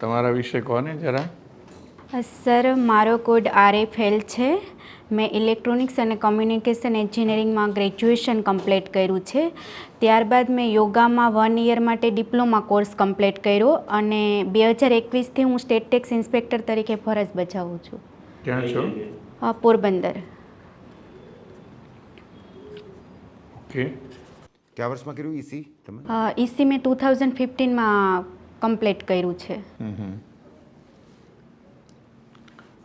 તમારા વિશે કોને જરા? સર મારો કોડ આર એ એલ છે. મેં ઇલેક્ટ્રોનિક્સ અને કોમ્યુનિકેશન એન્જિનિયરિંગમાં ગ્રેજ્યુએશન કમ્પ્લીટ કર્યું છે. ત્યારબાદ મેં યોગામાં વન ઇયર માટે ડિપ્લોમા કોર્સ કમ્પ્લીટ કર્યો અને બે હજાર એકવીસથી હું સ્ટેટ ટેક્સ ઇન્સ્પેક્ટર તરીકે ફરજ બજાવું છું. ક્યાં છો? પોરબંદર. ઓકે. કયા વર્ષમાં કર્યું? ઈસી તમે? ઈસી મેં ટુ થાઉઝન્ડ ફિફ્ટીનમાં કમ્પ્લીટ કર્યું છે.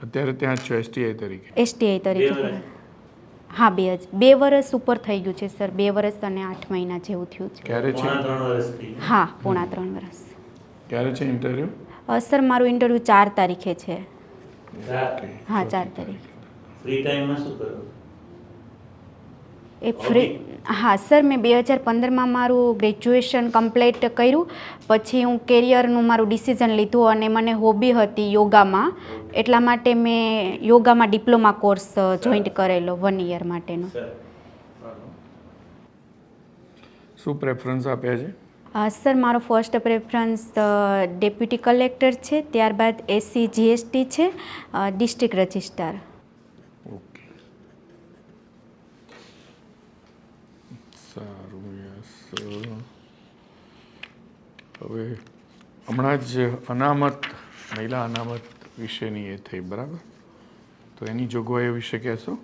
અત્યારે ત્યાં છો એસટીઆઈ તરીકે? એસટીઆઈ તરીકે. હા બે જ. બે વર્ષ ઉપર થઈ ગયું છે સર. બે વર્ષ અને આઠ મહિના જેવું થયું છે. ક્યારે છે? હા પોણા ત્રણ વર્ષ. ક્યારે છે ઇન્ટરવ્યુ? સર મારું ઇન્ટરવ્યૂ ચાર તારીખે છે. હા ચાર તારીખે. ફ્રી ટાઈમમાં શું કરો? એ ફ્રી હા સર મેં બે હજાર પંદરમાં મારું ગ્રેજ્યુએશન કમ્પ્લીટ કર્યું. પછી હું કેરિયરનું મારું ડિસિઝન લીધું અને મને હોબી હતી યોગામાં. એટલા માટે મેં યોગામાં ડિપ્લોમા કોર્સ જોઈન્ટ કરેલો વન યર માટેનો. સર. શું પ્રેફરન્સ આપે છે? સર મારો ફર્સ્ટ પ્રેફરન્સ ડેપ્યુટી કલેક્ટર છે ત્યારબાદ એસસી જીએસટી છે ડિસ્ટ્રિક્ટ રજિસ્ટ્રાર ઓકે સારું યસ હવે હમણાં જ અનામત, મહિલા અનામત વિશેની એ થઈ, બરાબર? તો એની જોગવાઈઓ વિશે કહેશો?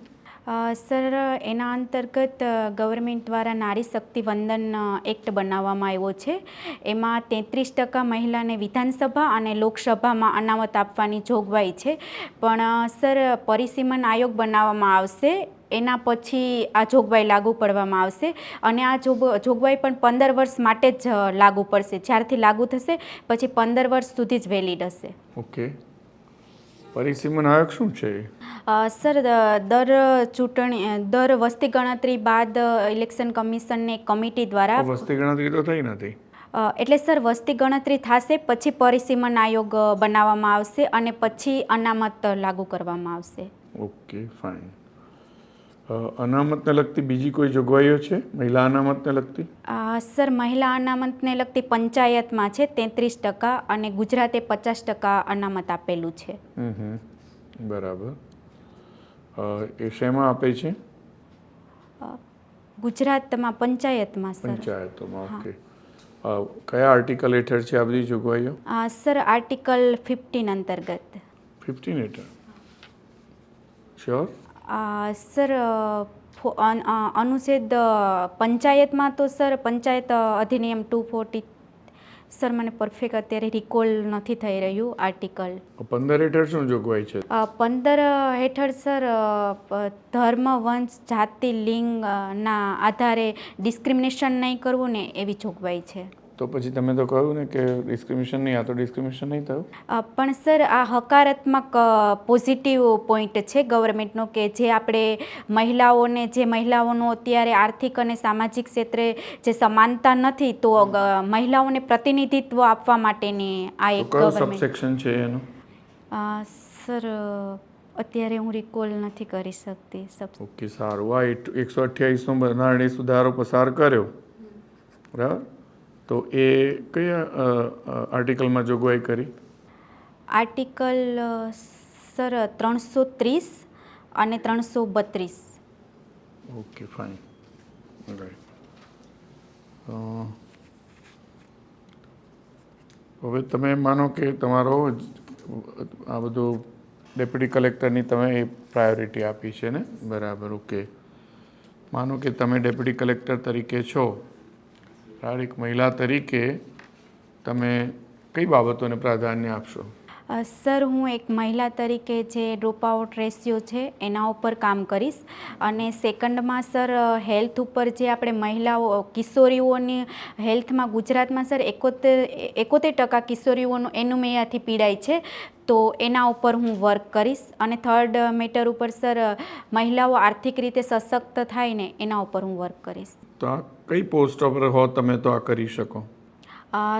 સર, એના અંતર્ગત ગવર્મેન્ટ દ્વારા નારી શક્તિ વંદન એક્ટ બનાવવામાં આવ્યો છે. એમાં તેત્રીસ ટકા મહિલાને વિધાનસભા અને લોકસભામાં અનામત આપવાની જોગવાઈ છે. પણ સર, પરિસીમન આયોગ બનાવવામાં આવશે. એના પછી આ જોગવાઈ લાગુ પડવામાં આવશે અને આ જોગ જોગવાઈ પણ પંદર વર્ષ માટે જ લાગુ પડશે. જ્યારથી લાગુ થશે પછી પંદર વર્ષ સુધી જ વેલિડ હશે. ઓકે. પરિસીમન આયોગ શું છે? સર દર ચૂંટણી દર વસ્તી ગણતરી બાદ ઇલેક્શન કમિશનને કમિટી દ્વારા વસ્તી ગણતરી તો થઈ નથી. એટલે સર વસ્તી ગણતરી થશે પછી પરિસીમન આયોગ બનાવવામાં આવશે અને પછી અનામત લાગુ કરવામાં આવશે. Okay fine. અનામતને લગતી બીજી કોઈ જોગવાઈઓ છે? મહિલા અનામતને લગતી? સર મહિલા અનામતને લગતી પંચાયતમાં છે તેત્રીસ ટકા અને ગુજરાતે પચાસ ટકા અનામત આપેલું છે. બરાબર. એ શેમાં આપે છે? ગુજરાતમાં પંચાયતમાં સર. પંચાયતોમાં ઓકે. કયા આર્ટિકલ હેઠળ છે આ બધી જોગવાઈઓ? સર આર્ટિકલ ફિફ્ટીન અંતર્ગત. ફિફ્ટીન હેઠળ? શ્યોર સર અનુચ્છેદ પંચાયતમાં તો સર પંચાયત અધિનિયમ ટુ ફોર્ટી સર મને પરફેક્ટ અત્યારે રિકોલ નથી થઈ રહ્યું આર્ટિકલ પંદર હેઠળ શું જોગવાઈ છે? પંદર હેઠળ સર ધર્મ વંશ જાતિ લિંગના આધારે ડિસ્ક્રિમિનેશન નહીં કરવું ને એવી જોગવાઈ છે. તો પછી તમે તો કહ્યું ને કે ડિસ્ક્રિમિનેશન નહીં આ તો ડિસ્ક્રિમિનેશન નહીં થયું. પણ સર આ હકારાત્મક પોઝિટિવ પોઈન્ટ છે ગવર્મેન્ટનો કે જે આપણે મહિલાઓને જે મહિલાઓનો અત્યારે આર્થિક અને સામાજિક ક્ષેત્રે જે સમાનતા નથી તો મહિલાઓને પ્રતિનિધિત્વ આપવા માટેની આ એક સબસેક્શન છે એનું? સર અત્યારે હું રિકોલ નથી કરી શકતી ઓકે સારું. આ એકસો અઠ્યાવીસનો બંધારણીય સુધારો પસાર કર્યો. બરાબર? તો એ કયા આર્ટિકલમાં જોગવાઈ કરી? આર્ટિકલ સર ત્રણસો ત્રીસ અને ત્રણસો બત્રીસ. ઓકે ફાઇન રાઈટ હવે તમે માનો કે તમારો આ બધું ડેપ્યુટી કલેક્ટરની તમે એ પ્રાયોરિટી આપી છે ને? બરાબર ઓકે માનો કે તમે ડેપ્યુટી કલેક્ટર તરીકે છો. એક મહિલા તરીકે તમે કઈ બાબતોને પ્રાધાન્ય આપશો? સર, હું એક મહિલા તરીકે જે ડ્રોપ આઉટ રેશિયો છે, એના ઉપર કામ કરીશ. અને સેકન્ડમાં, સર, હેલ્થ ઉપર જે આપણે મહિલાઓ, કિશોરીઓની હેલ્થમાં, ગુજરાતમાં, સર, એકોતેર એકોતેર ટકા કિશોરીઓનું એનુમેયાથી પીડાય છે, તો એના ઉપર હું વર્ક કરીશ. અને થર્ડ મેટર ઉપર, સર, મહિલાઓ આર્થિક રીતે સશક્ત થાય ને એના ઉપર હું વર્ક કરીશ. તો આ કઈ પોસ્ટ પર હો તમે તો આ કરી શકો?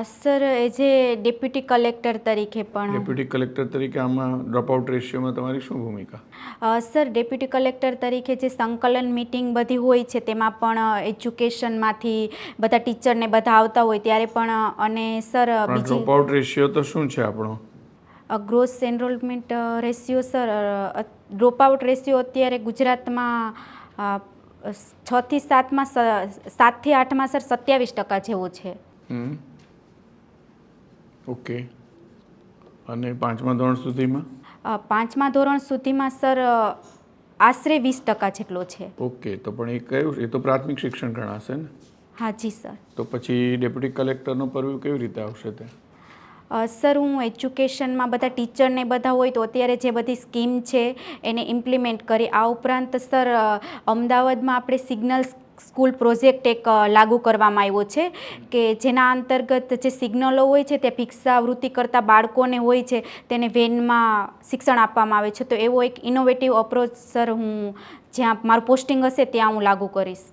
Sir as a deputy collector તરીકે પણ ડેપ્યુટી કલેક્ટર તરીકે આમાં ડ્રોપઆઉટ રેશિયોમાં તમારી શું ભૂમિકા? સર ડેપ્યુટી કલેક્ટર તરીકે જે સંકલન મિટિંગ બધી હોય છે તેમાં પણ એજ્યુકેશનમાંથી બધા ટીચરને બધા આવતા હોય ત્યારે પણ અને સર ડ્રોપઆઉટ રેશિયો તો શું છે આપણો? Gross enrolment ratio sir dropout ratio અત્યારે ગુજરાતમાં છથી સાતમાં સાતથી આઠમાં સર સત્યાવીસ ટકા જેવો છે. ઓકે. અને પાંચમા ધોરણ સુધીમાં? પાંચમા ધોરણ સુધીમાં સર આશરે વીસ ટકા જેટલો છે. ઓકે તો પણ એ કયું એ તો પ્રાથમિક શિક્ષણ ગણાશે ને? હા જી સર. તો પછી ડેપ્યુટી કલેક્ટરનો પરવ્યુ કેવી રીતે આવશે તે? સર હું એજ્યુકેશનમાં બધા ટીચરને બધા હોય તો અત્યારે જે બધી સ્કીમ છે એને ઇમ્પ્લિમેન્ટ કરી, આ ઉપરાંત સર અમદાવાદમાં આપણે સિગ્નલ સ્કૂલ પ્રોજેક્ટ એક લાગુ કરવામાં આવ્યો છે કે જેના અંતર્ગત જે સિગ્નલો હોય છે તે ભિક્ષાવૃત્તિ કરતા બાળકોને હોય છે તેને વેનમાં શિક્ષણ આપવામાં આવે છે. તો એવો એક ઇનોવેટિવ અપ્રોચ સર હું જ્યાં મારું પોસ્ટિંગ હશે ત્યાં હું લાગુ કરીશ.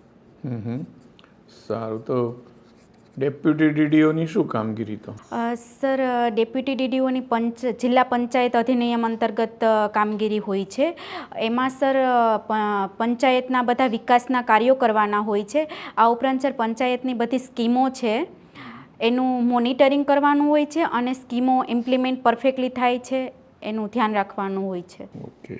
સારું. તો ડેપ્યુટી ડીડીઓની શું કામગીરી તો? સર ડેપ્યુટી ડીડીઓની પંચ જિલ્લા પંચાયત અધિનિયમ અંતર્ગત કામગીરી હોય છે. એમાં સર પંચાયતના બધા વિકાસના કાર્યો કરવાના હોય છે. આ ઉપરાંત સર પંચાયતની બધી સ્કીમો છે. એનું મોનિટરિંગ કરવાનું હોય છે અને સ્કીમો ઇમ્પ્લિમેન્ટ પરફેક્ટલી થાય છે. એનું ધ્યાન રાખવાનું હોય છે. ઓકે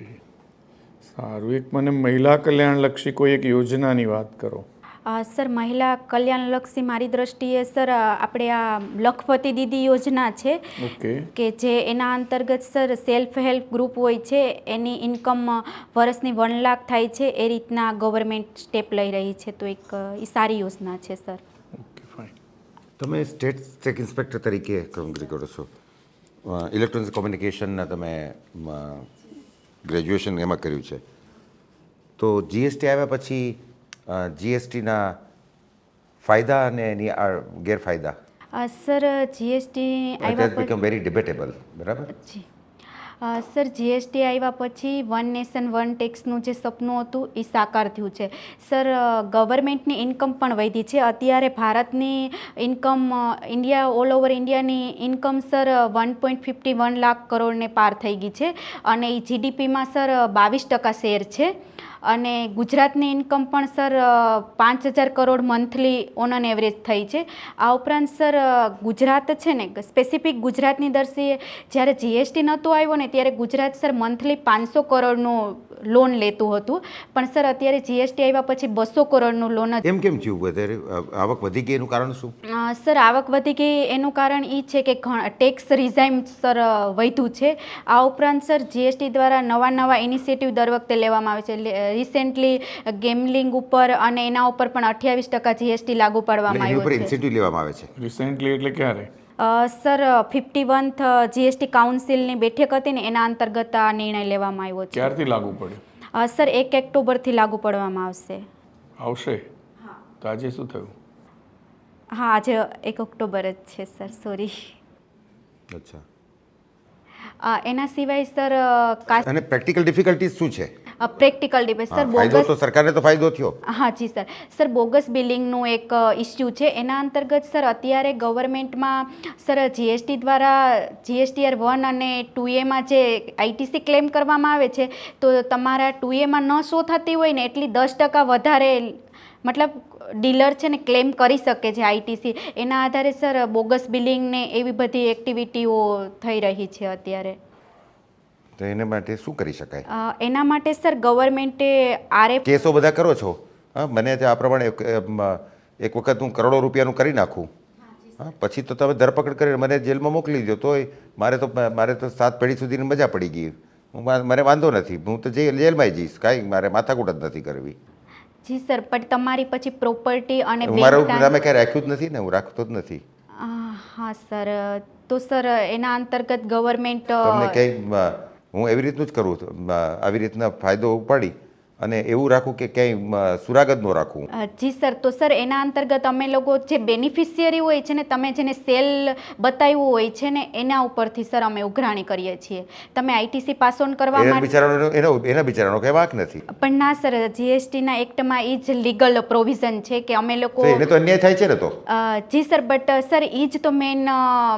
સારું. એક મને મહિલા કલ્યાણલક્ષી કોઈ એક યોજનાની વાત કરો. સર મહિલા કલ્યાણલક્ષી મારી દ્રષ્ટિએ સર આપણે આ લખપતિ દીદી યોજના છે કે જે એના અંતર્ગત સર સેલ્ફ હેલ્પ ગ્રુપ હોય છે એની ઇન્કમ વર્ષની વન લાખ થાય છે એ રીતના ગવર્મેન્ટ સ્ટેપ લઈ રહી છે. તો એક એ સારી યોજના છે સર. તમે સ્ટેટ સ્ટેક ઇન્સ્પેક્ટર તરીકે કામગીરી કરો છો. ઇલેક્ટ્રોનિક્સ કોમ્યુનિકેશનના તમે ગ્રેજ્યુએશન એમાં કર્યું છે. તો જીએસટી આવ્યા પછી જીએસટીના ફાયદા અને એની ગેરફાયદા? સર જીએસટી આવ્યા બીકમ વેરી ડિબેટેબલ બરાબર? સર જીએસટી આવ્યા પછી વન નેશન વન ટેક્સનું જે સપનું હતું એ સાકાર થયું છે. સર ગવર્મેન્ટની ઇન્કમ પણ વધી છે. અત્યારે ભારતની ઇન્કમ ઇન્ડિયા ઓલ ઓવર ઇન્ડિયાની income sir one point fifty one lakh કરોડને પાર થઈ ગઈ છે. અને એ જીડીપીમાં સર બાવીસ ટકા શેર છે. અને ગુજરાતની ઇન્કમ પણ સર પાંચ હજાર crore monthly on an average થઈ છે. આ ઉપરાંત સર ગુજરાત છે ને સ્પેસિફિક ગુજરાતની દર્શીએ જ્યારે જીએસટી નહોતું આવ્યો ને ત્યારે ગુજરાત સર મંથલી પાંચસો કરોડનું લોન લેતું હતું. પણ સર અત્યારે જીએસટી આવ્યા પછી બસો કરોડનું લોન એમ કેમ થયું? વધારે આવક વધી ગઈ એનું કારણ શું? સર આવક વધી ગઈ એનું કારણ એ છે કે ટેક્સ રિઝાઇમ સર વધ્યું છે. આ ઉપરાંત સર જીએસટી દ્વારા નવા નવા ઇનિશિયેટિવ દર વખતે લેવામાં આવે છે. રિસેન્ટલી ગેમલિંગ ઉપર અને એના ઉપર પણ અઠ્યાવીસ ટકા જીએસટી લાગુ પાડવામાં એની ઉપર આવ્યો છે. ઇન્સેન્ટિવ લેવામાં આવે છે? રિસેન્ટલી એટલે ક્યારે? Uh, sir fifty oneth GST કાઉન્સિલની બેઠક હતી ને એના અંતર્ગત આ નિર્ણય લેવામાં આવ્યો છે. ક્યારથી લાગુ પડ્યું? અ, સર એક ઓક્ટોબરથી લાગુ પાડવામાં આવશે. આવશે? તો આજે શું થયું? હા આજે એક ઓક્ટોબર જ છે સર સોરી અચ્છા. એના સિવાય સર કાસ્ટ અને પ્રેક્ટિકલ ડિફિકલ્ટીઝ શું છે? પ્રેક્ટિકલ ડિબેટ સર બોગસ તો સરકારને તો ફાયદો થયો. હા જી સર સર બોગસ બિલિંગનું એક ઇસ્યુ છે. એના અંતર્ગત સર અત્યારે ગવર્મેન્ટમાં સર જીએસટી દ્વારા જીએસટીઆર વન અને ટુ એમાં જે આઈટીસી ક્લેમ કરવામાં આવે છે તો તમારા ટુ એમાં ન શો થતી હોય ને એટલી દસ ટકા વધારે મતલબ ડીલર છે ને ક્લેમ કરી શકે છે આઈટીસી એના આધારે સર બોગસ બિલિંગ ને એવી બધી એક્ટિવિટીઓ થઈ રહી છે અત્યારે. તો એને માટે શું કરી શકાય? એના માટે સર ગવર્મેન્ટે આરએફ કેસો બધા કરો છો? હા મને આ પ્રમાણે એક, વખત હું કરોડો રૂપિયાનું કરી નાખું. હા પછી તો તમે ધરપકડ કરીને મને જેલમાં મોકલી દો તોય મારે તો મારે તો સાત પેઢી સુધીની મજા પડી ગઈ. હું મને વાંધો નથી. હું તો જે જેલમાં જઈશ. કાંઈ મારે માથાકૂટ જ નથી કરવી. જી સર પણ તમારી પછી પ્રોપર્ટી અને મારું તમે ક્યાંય રાખ્યું જ નથી ને હું રાખતો જ નથી. હા સર. તો સર એના અંતર્ગત ગવર્મેન્ટ તમને કંઈ હું એવી રીતનું જ કરું. આવી રીતના ફાયદો ઉપાડી અને એવું રાખું કે ક્યાંય સુરાગત સુરાગ ન રાખું. અ, જી સર તો સર એના અંતર્ગત અમે લોકો જે બેનિફિશિયરી હોય છે ને તમે જેને સેલ બતાવ્યું હોય છે ને એના ઉપરથી સર અમે ઉઘરાણી કરીએ છીએ. તમે આઈટીસી પાસ ઓન કરવા એના માટે બિચારાનો એનો એના બિચારાનો કંઈ વાંક નથી. પણ ના સર જીએસટીના એક્ટમાં એ જ લીગલ પ્રોવિઝન છે કે અમે લોકો એને તો અન્યાય થાય છે ને તો? જી સર બટ સર એ જ તો મેન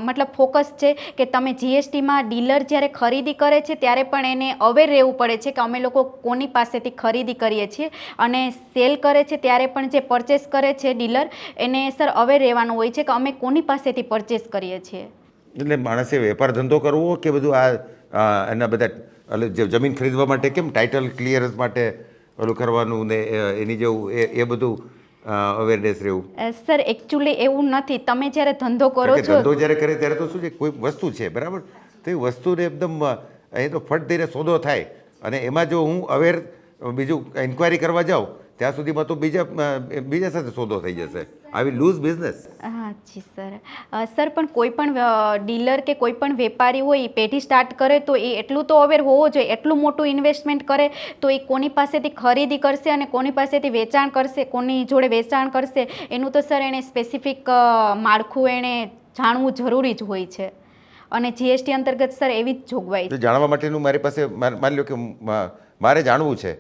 મતલબ ફોકસ છે કે તમે જીએસટીમાં ડીલર જ્યારે ખરીદી કરે છે ત્યારે પણ એને અવેર રહેવું પડે છે કે અમે લોકો કોની પાસેથી ખરીદી કરીએ છીએ અને સેલ કરે છે ત્યારે પણ જે પરચેસ કરે છે ડીલર એને સર અવેર રહેવાનું હોય છે કે અમે કોની પાસેથી પરચેસ કરીએ છીએ. એટલે માણસે વેપાર ધંધો કરવો કે બધું આ એના બધા એટલે જે જમીન ખરીદવા માટે કેમ ટાઇટલ ક્લિયરન્સ માટે ઓલું કરવાનું ને એની જેવું એ એ બધું અવેરનેસ રહેવું? સર એકચ્યુઅલી એવું નથી. તમે જ્યારે ધંધો કરો છો ધંધો જ્યારે કરે ત્યારે તો શું છે કોઈ વસ્તુ છે બરાબર? તો એ વસ્તુને એકદમ એ તો ફટ દઈને સોદો થાય. અને એમાં જો હું અવેર બીજું ઇન્ક્વાયરી કરવા જાઓ ત્યાં સુધીમાં તો બીજા બીજા સાથે સોદો થઈ જશે. આવી લૂઝ બિઝનેસ હા જી સર સર પણ કોઈ પણ ડીલર કે કોઈ પણ વેપારી હોય એ પેઢી સ્ટાર્ટ કરે તો એ એટલું તો અવેર હોવો જોઈએ. એટલું મોટું ઇન્વેસ્ટમેન્ટ કરે તો એ કોની પાસેથી ખરીદી કરશે અને કોની પાસેથી વેચાણ કરશે કોની જોડે વેચાણ કરશે એનું તો સર એણે સ્પેસિફિક માળખું એણે જાણવું જરૂરી જ હોય છે. અને જીએસટી અંતર્ગત સર એવી જ જોગવાઈ જાણવા માટેનું મારી પાસે માની લો કે મારે જાણવું છે.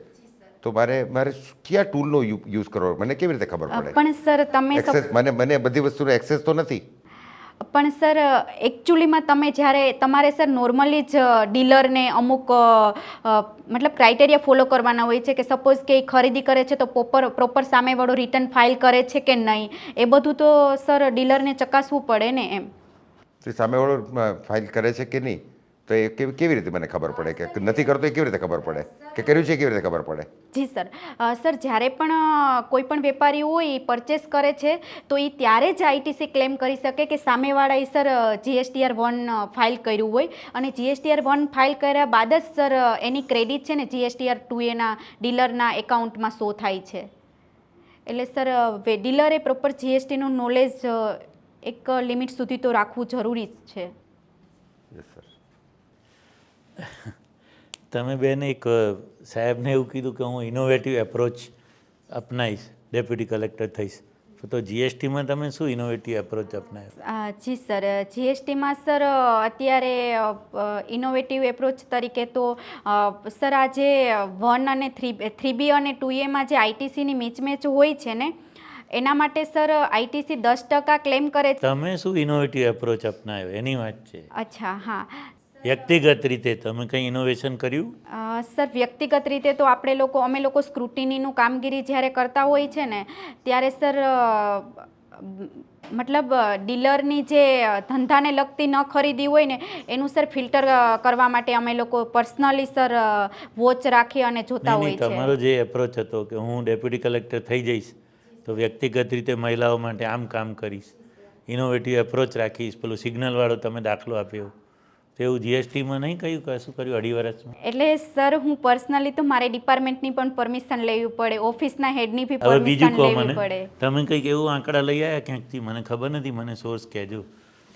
તો મારે મારે કયા ટૂલનો યુઝ કરવો? મને કેવી રીતે ખબર પડે? પણ સર તમે એક્સેસ મને મને બધી વસ્તુનો એક્સેસ તો નથી. પણ સર એકચ્યુઅલીમાં તમે જ્યારે તમારે સર નોર્મલી જ ડીલરને અમુક મતલબ ક્રાઇટેરિયા ફોલો કરવાના હોય છે કે સપોઝ કે એ ખરીદી કરે છે તો પ્રોપર પ્રોપર સામેવાળો રિટર્ન ફાઇલ કરે છે કે નહીં? એ બધું તો સર ડીલરને ચકાસવું પડે ને એમ. સામેવાળો ફાઇલ કરે છે કે નહીં? તો એ કેવી રીતે મને ખબર પડે કે નથી કરતો એ કેવી રીતે ખબર પડે? કે કર્યું છે કેવી રીતે ખબર પડે? જી, સર. સર, જ્યારે પણ કોઈ પણ વેપારી હોય એ પરચેસ કરે છે, તો એ ત્યારે જ આઈટીસી ક્લેમ કરી શકે કે સામેવાળાએ, સર જીએસટીઆર વન ફાઇલ કર્યું હોય. અને જીએસટીઆર વન ફાઇલ કર્યા બાદ જ, સર એની ક્રેડિટ છે ને જીએસટીઆર ટુ એના ડીલરના એકાઉન્ટમાં શો થાય છે. એટલે, સર ડીલરે પ્રોપર જીએસટીનું નોલેજ એક લિમિટ સુધી તો રાખવું જરૂરી જ છે. તમે બેન એક સાહેબને એવું કીધું કે હું ઇનોવેટિવ એપ્રોચ અપનાવીશ ડેપ્યુટી કલેક્ટર થઈશ. તો જીએસટીમાં તમે શું ઇનોવેટિવ એપ્રોચ અપનાવ્યો જી સર. જીએસટીમાં સર અત્યારે ઇનોવેટિવ એપ્રોચ તરીકે તો સર આ જે વન અને થ્રી થ્રી બી અને ટુ એમાં જે આઈટીસીની મિચમેચ હોય છે ને એના માટે સર આઈટીસી દસ ટકા ક્લેમ કરે છે. તમે શું ઇનોવેટિવ એપ્રોચ અપનાવ્યો એની વાત છે. અચ્છા હા. વ્યક્તિગત રીતે તમે કંઈ ઇનોવેશન કર્યું? સર વ્યક્તિગત રીતે તો આપણે લોકો અમે લોકો સ્ક્રુટિનીનું કામગીરી જ્યારે કરતા હોય છે ને ત્યારે સર મતલબ ડીલરની જે ધંધાને લગતી ન ખરીદી હોય ને એનું સર ફિલ્ટર કરવા માટે અમે લોકો પર્સનલી સર વોચ રાખી અને જોતા હોય છે. તમારો જે એપ્રોચ હતો કે હું ડેપ્યુટી કલેક્ટર થઈ જઈશ તો વ્યક્તિગત રીતે મહિલાઓ માટે આમ કામ કરીશ. ઇનોવેટિવ એપ્રોચ રાખીશ પેલું સિગ્નલવાળો તમે દાખલો આપ્યો. તો એવું જીએસટીમાં નહીં કહ્યું કશું કર્યું અઢી વર્ષમાં? એટલે સર હું પર્સનલી તો મારે ડિપાર્ટમેન્ટની પણ પરમિશન લેવી પડે ઓફિસના હેડની બી હવે બીજું પરમિશન કહો લેવી મને. પડે. તમે કંઈક એવું આંકડા લઈ આવ્યા ક્યાંકથી? મને ખબર નથી મને સોર્સ કહેજો.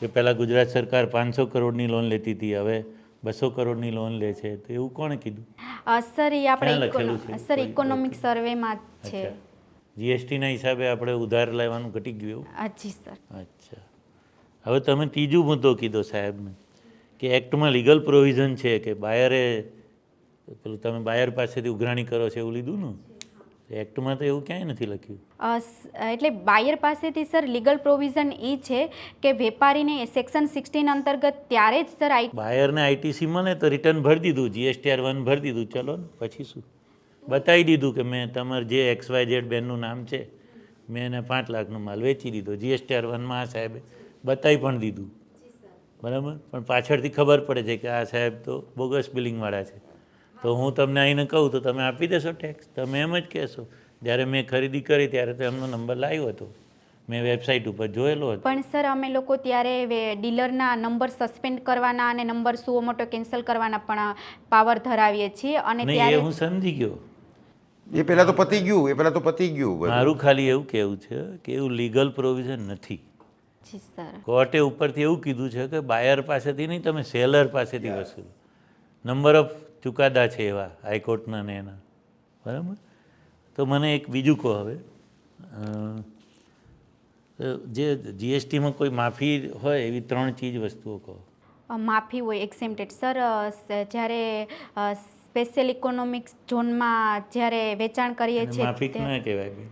કે પહેલાં ગુજરાત સરકાર પાંચસો કરોડની લોન લેતી હતી હવે બસો કરોડની લોન લે છે. તો એવું કોણે કીધું? અ, સર એ આપણે લખેલું ઇકોનો- છે? સર કોઈ ઇકોનોમિક સર્વેમાં જ છે. અચ્છા. જીએસટીના હિસાબે આપણે ઉધાર લેવાનું ઘટી ગયું એવું? હા, સર. અચ્છા. હવે તમે ત્રીજો મુદ્દો કીધો સાહેબને. કે એક્ટમાં લીગલ પ્રોવિઝન છે કે બાયરે પેલું તમે બાયર પાસેથી ઉઘરાણી કરો છો એવું લીધું ને? એક્ટમાં તો એવું ક્યાંય નથી લખ્યું. એટલે બાયર પાસેથી સર લીગલ પ્રોવિઝન એ છે કે વેપારીને સેક્શન સિક્સટીન અંતર્ગત ત્યારે જ સર આઈ બાયરને આઈટીસી મળે તો રિટર્ન ભરી દીધું જીએસટીઆર વન ભરી દીધું. ચલો ને પછી શું? બતાવી દીધું કે મેં તમારે જે એક્સ વાય ઝેડ બેનનું નામ છે મેં એને પાંચ લાખનો માલ વેચી દીધો. જીએસટીઆર વનમાં આ સાહેબે બતાવી પણ દીધું. બરાબર? પણ પાછળથી ખબર પડે છે કે આ સાહેબ તો બોગસ બિલિંગવાળા છે. તો હું તમને આવીને કહું તો તમે આપી દેશો ટેક્સ તમે એમ જ કહેશો. જ્યારે મેં ખરીદી કરી ત્યારે તો એમનો નંબર લાવ્યો હતો. મેં વેબસાઇટ ઉપર જોયેલો હતો. પણ સર અમે લોકો ત્યારે ડીલરના નંબર સસ્પેન્ડ કરવાના અને નંબર સુઓ મોટો કેન્સલ કરવાના પણ પાવર ધરાવીએ છીએ અને ત્યારે હું સમજી ગયો. એ પહેલાં તો પતી ગયું એ પહેલાં તો પતી ગયું મારું ખાલી એવું કહેવું છે કે એવું લીગલ પ્રોવિઝન નથી. જી સર. કોર્ટે ઉપરથી એવું કીધું છે કે બાયર પાસેથી નહીં તમે સેલર પાસેથી વસૂલ. નંબર ઓફ ચુકાદા છે એવા હાઈકોર્ટના ને એના. બરાબર? તો મને એક બીજું કહો હવે. જે જીએસટીમાં કોઈ માફી હોય એવી ત્રણ ચીજ વસ્તુઓ કહો. માફી હોય એક્સેમ્પ્ટેડ સર જ્યારે સ્પેશિયલ ઇકોનોમિક્સ ઝોનમાં જ્યારે વેચાણ કરીએ છીએ માફી ના કહેવાય?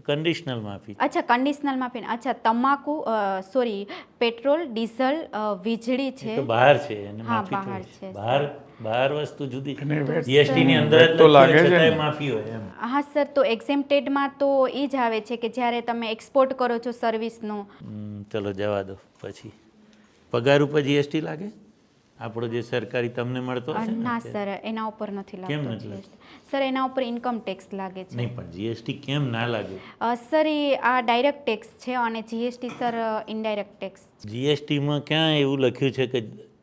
કન્ડિશનલ માફી. અચ્છા કન્ડિશનલ માફી. અચ્છા તમાકુ સોરી પેટ્રોલ ડીઝલ વીજળી છે. તો બહાર છે એને હા, માફી બહાર તો છે. બહાર બહાર વસ્તુ જુદી. જીએસટી ની અંદર તો લાગે છે માફી હોય એમ. હા સર તો એક્ઝેમ્પ્ટેડમાં તો એ જ આવે છે કે જ્યારે તમે એક્સપોર્ટ કરો છો સર્વિસનો ચલો જવા દો પછી. પગાર ઉપર જીએસટી લાગે? આપણો જે સરકારી તમને મળતો હશે ના સર એના ઉપર નથી કેમ લાગતો નથી GST. સર એના ઉપર ઇન્કમ ટેક્સ લાગે છે. નહીં પણ જીએસટી કેમ ના લાગે? સર એ આ ડાયરેક્ટ ટેક્સ છે અને જીએસટી સર ઇનડાયરેક્ટ ટેક્સ જીએસટીમાં ક્યાં એવું લખ્યું છે કે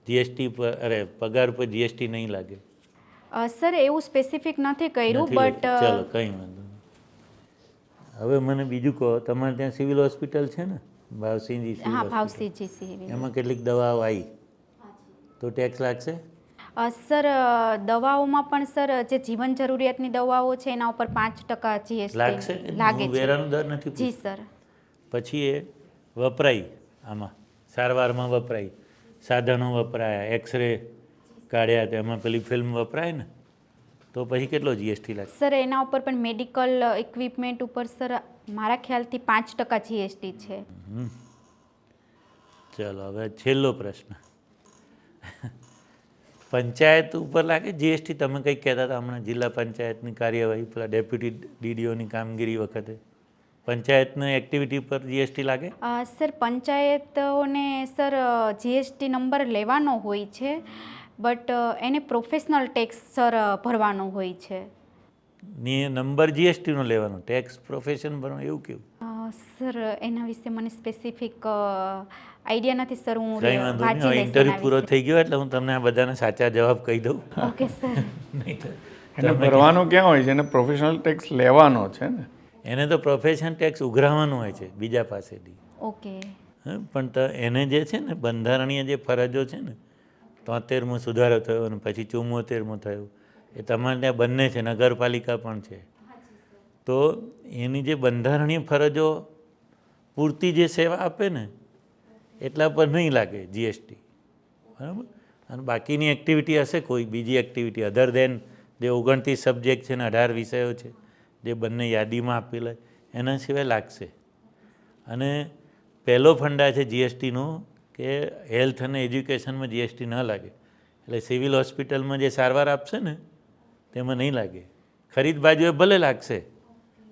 જીએસટી પર અરે પગાર પર જીએસટી નહીં લાગે? સર એવું સ્પેસિફિક નથી કર્યું બટ. ચલો કંઈ વાંધો હવે મને બીજું કહો તમારે ત્યાં સિવિલ હોસ્પિટલ છે ને? ભાવસિંહજી હા ભાવસિંહજી એમાં કેટલીક દવાઓ આવી? તો ટેક્સ લાગશે? સર દવાઓમાં પણ સર જે જીવન જરૂરિયાતની દવાઓ છે એના ઉપર પાંચ ટકા જીએસટી લાગે છે. વેરાનો દર નથી જી સર. પછી એ વપરાય આમાં. સારવારમાં વપરાય. સાધનો વપરાયા એક્સરે કાઢ્યા તેમાં પેલી ફિલ્મ વપરાય ને? તો પછી કેટલો જીએસટી લાગે? સર એના ઉપર પણ મેડિકલ ઇક્વિપમેન્ટ ઉપર સર મારા ખ્યાલથી પાંચ ટકા જીએસટી છે. ચલો હવે છેલ્લો પ્રશ્ન. પંચાયત ઉપર લાગે જીએસટી તમે કંઈક કહેતા હતા હમણાં જિલ્લા પંચાયતની કાર્યવાહી પેલા ડેપ્યુટી ડીડીઓની કામગીરી વખતે. પંચાયતની એક્ટિવિટી પર જીએસટી લાગે? સર પંચાયતોને સર જીએસટી નંબર લેવાનો હોય છે બટ એને પ્રોફેશનલ ટેક્સ સર ભરવાનો હોય છે. ની નંબર જીએસટીનો લેવાનો ટેક્સ પ્રોફેશન ભરવાનું એવું કેવું? સર એના વિશે મને સ્પેસિફિક આઈડિયા નથી સર હું કઈ વાંધો નહીં ઇન્ટરવ્યૂ પૂરો થઈ ગયો એટલે હું તમને આ બધાને સાચા જવાબ કહી દઉં. Okay sir. નહીં તો એને ભરવાનો ક્યાં? હોય છે? એને પ્રોફેશનલ ટેક્સ લેવાનો છે ને? એને તો પ્રોફેશન ટેક્સ ઉઘરાવવાનું હોય છે બીજા પાસેથી. ઓકે. પણ તો એને જે છે ને બંધારણીય જે ફરજો છે ને તોતેરમો સુધારો થયો અને પછી ચુમ્મોતેરમો થયો. એ તમારે ત્યાં બંને છે નગરપાલિકા પણ છે. તો એની જે બંધારણીય ફરજો પૂરતી જે સેવા આપે ને એટલા પર નહીં લાગે જીએસટી બરાબર? અને બાકીની એક્ટિવિટી હશે, કોઈ બીજી એક્ટિવિટી અધર દેન જે ઓગણત્રીસ સબ્જેક્ટ છે ને અઢાર વિષયો છે, જે બંને યાદીમાં આપેલા એના સિવાય લાગશે. અને પહેલો ફંડા છે જીએસટીનો કે હેલ્થ અને એજ્યુકેશનમાં જીએસટી ન લાગે. એટલે સિવિલ હોસ્પિટલમાં જે સારવાર આપશે ને, તેમાં નહીં લાગે. ખરીદ બાજુએ ભલે લાગશે,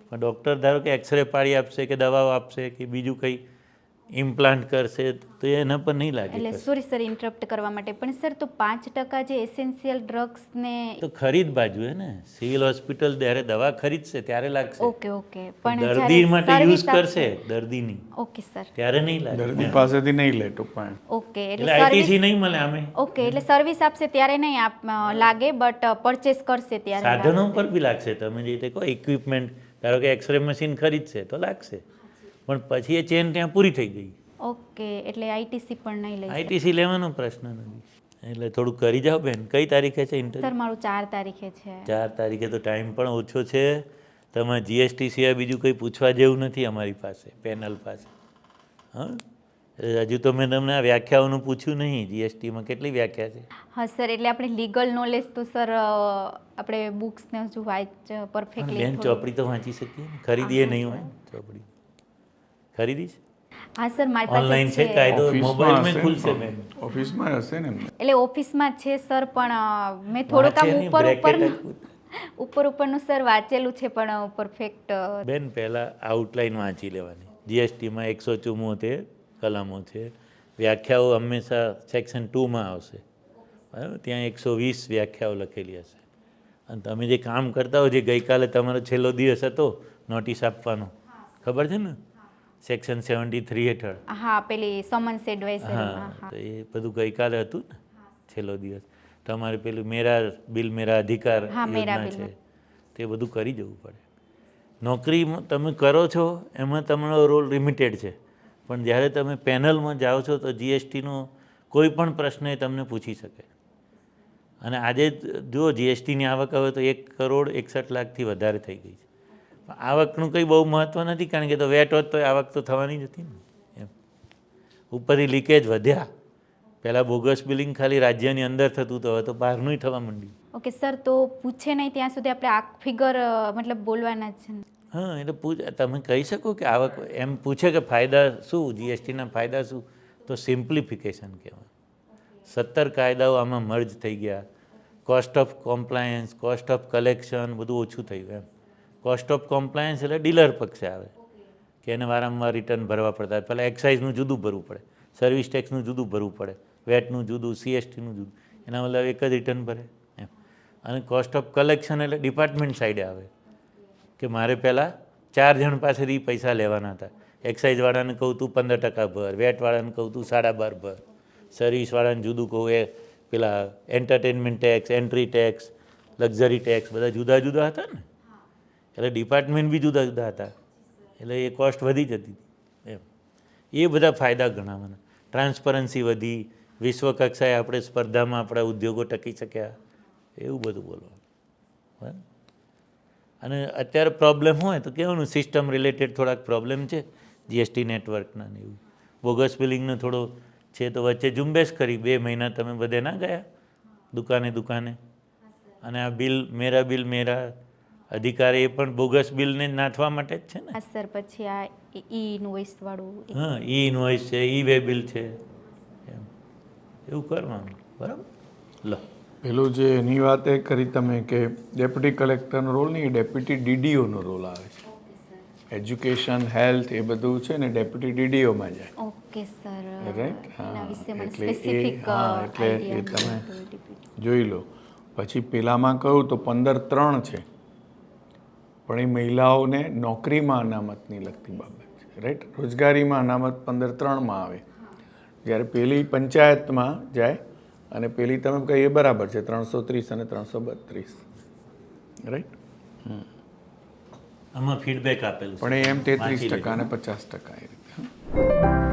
પણ ડૉક્ટર ધારો કે એક્સરે પાડી આપશે કે દવાઓ આપશે કે બીજું કંઈ ઇમ્પ્લાન્ટ કરશે તો એના પર નહીં લાગે એટલે સોરી સર ઇન્ટરપ્ટ કરવા માટે. પણ સર તો પાંચ ટકા જે એસેન્શિયલ ડ્રગ્સને તો ખરીદ બાજુએ ને. સિવિલ હોસ્પિટલ જ્યારે દવા ખરીદશે ત્યારે લાગશે. Okay okay. પણ દર્દી માટે યુઝ કરશે દર્દીની. Okay sir. ત્યારે નહીં લાગે. દર્દી પાસેથી નહીં લે તો પણ. ઓકે એટલે આઈટીસી સર્વિસ નહીં મળે આમે. ઓકે એટલે સર્વિસ આપશે ત્યારે નહીં આપ લાગે બટ પરચેસ કરશે ત્યારે સાધનો. પર બી લાગશે. તમે જે રીતે કહો ઇક્વિપમેન્ટ ધારો કે એક્સરે મશીન ખરીદશે તો લાગશે. પણ પછી એ ચેન ત્યાં પૂરી થઈ ગઈ. ઓકે એટલે આઈટીસી પણ નહીં લઈ આઈટીસી લેવાનો પ્રશ્ન નથી. એટલે થોડું કરી જાઓ બેન. કઈ તારીખે છે સર ઇન્ટરવ્યુ મારું ચાર તારીખે છે. ચાર તારીખે તો ટાઈમ પણ ઓછો છે. તમે જીએસટી સિવાય બીજું કંઈ પૂછવા જેવું નથી અમારી પાસે પેનલ પાસે. હા? હજુ તો મેં તમને આ વ્યાખ્યાઓનું પૂછ્યું નહીં. જીએસટીમાં કેટલી વ્યાખ્યા છે? હા સર એટલે આપણે લીગલ નોલેજ તો સર આપણે બુક્સને હજુ વાંચ પરફેક્ટલી બેન ચોપડી તો વાંચી શકીએ ખરીદીએ નહીં હોય ને ખરીદીશ હા સર મારી પાસે ઓનલાઈન છે? કાયદો ઓફિસમાં મોબાઈલમાં હશે ખુલશે પણ. ઓફિસમાં હશે ને એટલે ઓફિસમાં છે સર પણ મેં થોડુંક કામ ઉપર ઉપર ઉપર ઉપરનું સર વાંચેલું છે પણ પરફેક્ટ બેન પહેલાં આઉટલાઈન વાંચી લેવાની. જીએસટીમાં એકસો ચુમ્મોતેર કલમો છે. વ્યાખ્યાઓ હંમેશા સેક્શન ટુમાં આવશે. બરાબર? ત્યાં એકસો વીસ વ્યાખ્યાઓ લખેલી હશે. અને તમે જે કામ કરતા હો જે ગઈકાલે તમારો છેલ્લો દિવસ હતો નોટિસ આપવાનો. ખબર છે ને? સેક્શન સેવન્ટી થ્રી હેઠળ. હા પેલી સમન્સ હા તો એ બધું ગઈકાલે હતું ને છેલ્લો દિવસ. તમારે પેલું મેરા બિલ મેરા અધિકાર યોજના છે. તે બધું કરી જવું પડે. નોકરી તમે કરો છો એમાં તમારો રોલ લિમિટેડ છે. પણ જ્યારે તમે પેનલમાં જાઓ છો તો જીએસટીનો કોઈ પણ પ્રશ્ન એ તમને પૂછી શકે. અને આજે જો જીએસટીની આવક હવે તો એક કરોડ એકસઠ લાખથી વધારે થઈ ગઈ છે. આવકનું કંઈ બહુ મહત્ત્વ નથી કારણ કે તો વેટ હોત તો આવક તો થવાની જ હતી ને. એમ. ઉપરથી લીકેજ વધ્યા. પહેલાં બોગસ બિલિંગ ખાલી રાજ્યની અંદર થતું તો હવે તો બહારનું થવા માંડ્યું. ઓકે સર તો પૂછે નહીં ત્યાં સુધી આપણે આ ફિગર મતલબ બોલવાના જ છે ને. હા એટલે પૂછ તમે કહી શકો કે આવક એમ પૂછે કે ફાયદા શું જીએસટીના ફાયદા શું? તો સિમ્પ્લિફિકેશન કહેવાય. સત્તર કાયદાઓ આમાં મર્જ થઈ ગયા. Cost of compliance cost of collection બધું ઓછું થયું એમ. કોસ્ટ ઓફ કોમ્પ્લાયન્સ એટલે ડીલર પક્ષે આવે. કે એને વારંવાર રિટર્ન ભરવા પડતા પહેલાં એક્સાઇઝનું જુદું ભરવું પડે. સર્વિસ ટેક્સનું જુદું ભરવું પડે. વેટનું જુદું સીએસટીનું જુદું. એના બદલે એક જ રિટર્ન ભરે. એમ. અને કોસ્ટ ઓફ કલેક્શન એટલે ડિપાર્ટમેન્ટ સાઈડે આવે. કે મારે પહેલાં ચાર જણ પાસેથી પૈસા લેવાના હતા. એક્સાઇઝવાળાને કહું તું પંદર ટકા ભર વેટવાળાને કહું તું સાડા બાર ભર. સર્વિસવાળાને જુદું કહું, એ પેલા entertainment tax entry tax luxury tax બધા જુદા જુદા હતા ને? એટલે ડિપાર્ટમેન્ટ બી જુદા જુદા હતા. એટલે એ કોસ્ટ વધી જતી હતી. એમ. એ બધા ફાયદા ગણાવવાના ટ્રાન્સપરન્સી વધી. વિશ્વ કક્ષાએ આપણે સ્પર્ધામાં આપણા ઉદ્યોગો ટકી શક્યા. એવું બધું બરાબર અને અત્યારે પ્રોબ્લેમ હોય તો કહેવાનું સિસ્ટમ રિલેટેડ થોડાક પ્રોબ્લેમ છે. જીએસટી નેટવર્કના ને એવું. બોગસ બિલિંગનો થોડો છે તો વચ્ચે ઝુંબેશ કરી. બે મહિના તમે બધે ના ગયા? દુકાને દુકાને. અને આ બિલ મેરા બિલ મેરા અધિકાર એ પણ બોગસ બિલને નાથવા માટે જ છે ને? સર પછી આ ઈ ઇનવોઇસ વાળું હા ઈ ઇનવોઇસ છે ઈ વે બિલ છે. એમ. એવું કરવાનું બરાબર? લો. પેલું જે એની વાત એ કરી તમે કે ડેપ્યુટી કલેક્ટરનો રોલ નહીં ડેપ્યુટી ડીડીઓનો રોલ આવે છે. એજ્યુકેશન હેલ્થ એ બધું છે ને ડેપ્યુટી ડીડીઓમાં જાય. Okay sir. રાઈટ હા એટલે એ હા એટલે એ તમે જોઈ લો. પછી પેલામાં કહું તો પંદર ત્રણ છે. પણ એ મહિલાઓને નોકરીમાં અનામતની લગતી બાબત છે રાઈટ રોજગારીમાં અનામત પંદર ત્રણમાં આવે. જ્યારે પેલી પંચાયતમાં જાય અને પેલી તમે કહીએ બરાબર છે ત્રણસો ત્રીસ અને ત્રણસો બત્રીસ રાઈટ આમાં ફીડબેક આપેલું પણ એમ તેત્રીસ ટકા અને પચાસ ટકા એ રીતે.